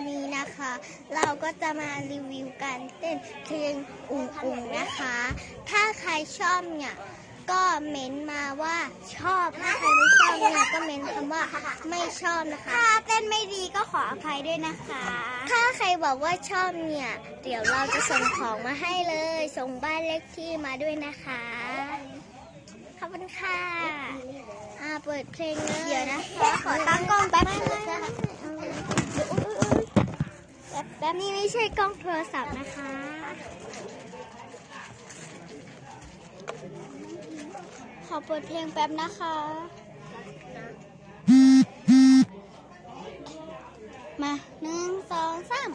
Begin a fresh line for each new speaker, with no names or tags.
วันนี้นะคะ เราก็จะมารีวิวการเต้นเพลงอุ่งอุ่งนะคะ ถ้าใครชอบเนี่ยก็เม้นมาว่าชอบถ้าใครไม่ชอบเนี่ยก็เม้นคำว่าไม่ชอบนะคะ ถ้าเต้นไม่ดีก็ขออภัยด้วยนะคะ ถ้าใครบอกว่าชอบเนี่ย เดี๋ยวเราจะส่งของมาให้เลย ส่งบ้านเลขที่มาด้วยนะคะ ขอบคุณค่ะ อ่าเปิดเพลงเลยเดี๋ยวนะคะ ขอตั้งกล้องแป๊บนึงนะคะ แป๊บบนี้ไม่ใช่กล้องโทรศัพท์นะคะ ขอเปิดเพลงแป๊บนะคะ มาหนึ่งสองสาม